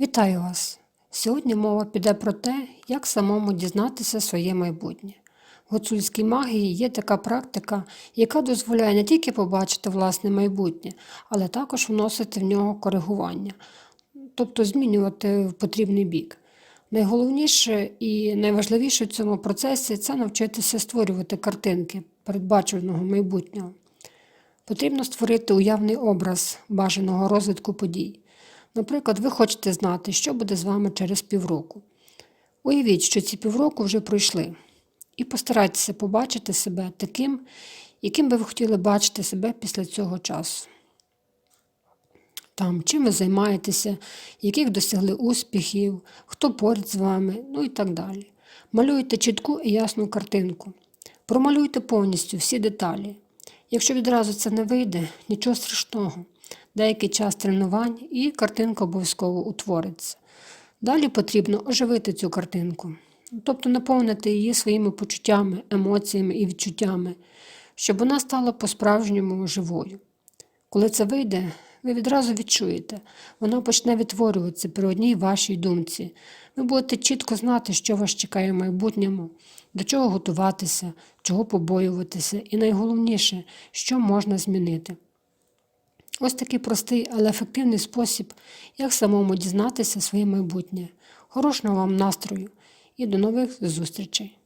Вітаю вас! Сьогодні мова піде про те, як самому дізнатися своє майбутнє. В гуцульській магії є така практика, яка дозволяє не тільки побачити власне майбутнє, але також вносити в нього коригування, тобто змінювати в потрібний бік. Найголовніше і найважливіше в цьому процесі це навчитися створювати картинки передбаченого майбутнього. Потрібно створити уявний образ бажаного розвитку подій. Наприклад, ви хочете знати, що буде з вами через півроку. Уявіть, що ці півроку вже пройшли, і постарайтеся побачити себе таким, яким би ви хотіли бачити себе після цього часу. Там, чим ви займаєтеся, яких досягли успіхів, хто поряд з вами, ну і так далі. Малюйте чітку і ясну картинку. Промалюйте повністю всі деталі. Якщо відразу це не вийде, нічого страшного. Деякий час тренувань і картинка обов'язково утвориться. Далі потрібно оживити цю картинку, тобто наповнити її своїми почуттями, емоціями і відчуттями, щоб вона стала по-справжньому живою. Коли це вийде, ви відразу відчуєте, вона почне відтворюватися при одній вашій думці. Ви будете чітко знати, що вас чекає в майбутньому, до чого готуватися, чого побоюватися, і найголовніше, що можна змінити. Ось такий простий, але ефективний спосіб, як самому дізнатися своє майбутнє. Хорошого вам настрою і до нових зустрічей!